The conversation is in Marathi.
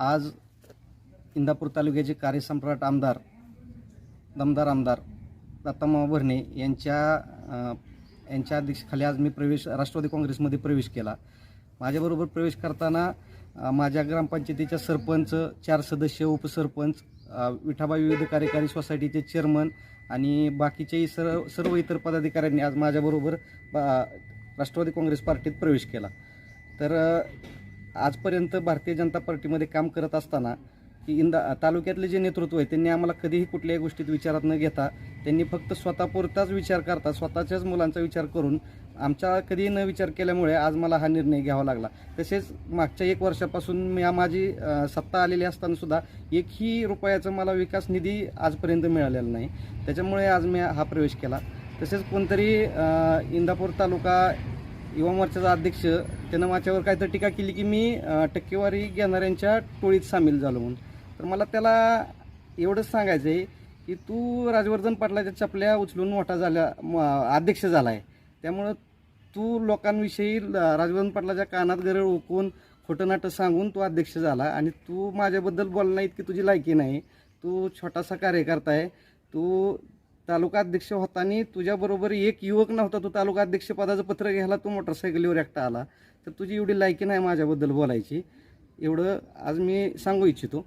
आज इंदापूर तालुक्याचे कार्यसम्राट आमदार दमदार आमदार दत्तामा भरणे यांच्या यांच्या अध्यक्षखाली आज मी प्रवेश राष्ट्रवादी काँग्रेसमध्ये प्रवेश केला. माझ्याबरोबर प्रवेश करताना माझ्या ग्रामपंचायतीच्या सरपंच चार सदस्य उपसरपंच विठाबा विविध कार्यकारी सोसायटीचे चेअरमन आणि बाकीचेही सर्व सर्व इतर पदाधिकाऱ्यांनी आज माझ्याबरोबर बा- राष्ट्रवादी काँग्रेस पार्टीत प्रवेश केला. तर आजपर्यंत भारतीय जनता पार्टीमध्ये काम करत असताना की इंदा तालुक्यातले जे नेतृत्व आहे त्यांनी आम्हाला कधीही कुठल्याही गोष्टीत विचारात न घेता त्यांनी फक्त स्वतःपुरताच विचार करता स्वतःच्याच मुलांचा विचार करून आमचा कधीही न विचार केल्यामुळे आज मला हा निर्णय घ्यावा लागला. तसेच मागच्या एक वर्षापासून मी या माझी सत्ता आलेली असतानासुद्धा एकही रुपयाचा मला विकास निधी आजपर्यंत मिळालेला नाही. त्याच्यामुळे आज मी हा प्रवेश केला. तसेच कोणतरी इंदापूर तालुका युवा मोर्चाचा अध्यक्ष त्यानं माझ्यावर काहीतरी टीका केली की मी टक्केवारी घेणाऱ्यांच्या टोळीत सामील झालो म्हणून. तर मला त्याला एवढंच सांगायचं आहे की तू राजवर्धन पाटलाच्या चपल्या उचलून मोठा झाल्या अध्यक्ष झाला आहे त्यामुळं तू लोकांविषयी राजवर्धन पाटलाच्या कानात गरळ ओकून खोटं नाटं सांगून तू अध्यक्ष झाला आणि तू माझ्याबद्दल बोलणं इतकी तुझी लायकी नाही. तू छोटासा कार्यकर्ता आहे. तू तालुका अध्यक्ष होताना तुझ्याबरोबर एक युवक नव्हता तू तालुका अध्यक्ष पदाचं पत्र घ्यायला तू मोटरसायकलीवर एकटा आला. तर तुझी एवढी लायकी नाही माझ्याबद्दल बोलायची. एवढं आज मी सांगू इच्छितो.